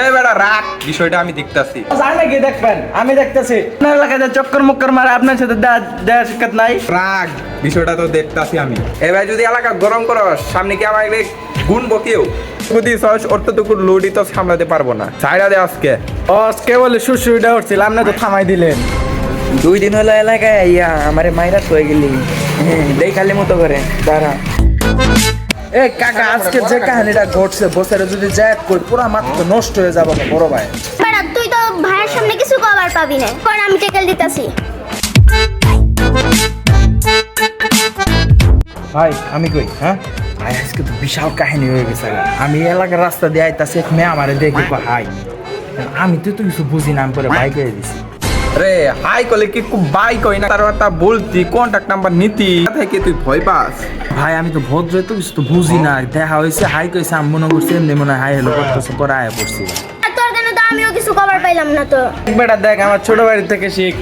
এই বেটা রাখ বিষয়টা আমি দেখতাছি। দেখবেন? আমি দেখতেছি। আপনার চক্কর মক্কর মারে আপনার সাথে শিক্ষাত নাই? রাগ। বিষয়টা তো দেখতাছি আমি। এবার যদি এলাকা গরম করো সামনে কি আমার গুনবো কেউ? যদি সস অর্থটুকু লোডই তো সামলাতে পারব না। ছাইরা দে আজকে। ও কে বলে সুসুইটা উঠছিল আপনি তো থামাই দিলেন। দুই দিন হলো এলাকায় আইয়া আমারে মাইরা হয়ে গেলি। দেখালি মতো করে দাঁড়া। এ কাকা আজকে যে কাহিনীটা ঘটছে বছরে যদি যায় কই পুরা মাত্র নষ্ট হয়ে যাব বড় ভাই। তুই তো ভাইয়ের সামনে কিছু কবার পাবি না। পর আমি টেকেল দিতাছি। ভাই আমি কই হ্যাঁ? ভাই আজকে তো বিশাল কাহিনী হয়ে গেছে আমি এই এলাকার রাস্তা দিয়ে আইতাছি এক মেয়ে আমারে দেখি হাই আমি তো তো কিছু বুঝি না আমি পরে বাইক হয়ে দিছি। রে হাই কলে কি খুব বাই কই না? তার কথা বলতি কন্টাক্ট নাম্বার নিতি। থেকে তুই ভয় পাস? ভাই আমি তো ভদ্র তো কিছু তো বুঝি না দেখা হয়েছে হাই কইছে আমি মনে করছি এমনি মনে হয় হাই হলো করতেছে পরে আয়া পড়ছি। তোর কেন তো আমিও কিছু খবর পাইলাম না তো। বেটা দেখ আমার ছোট বাড়ি থেকে শিখ।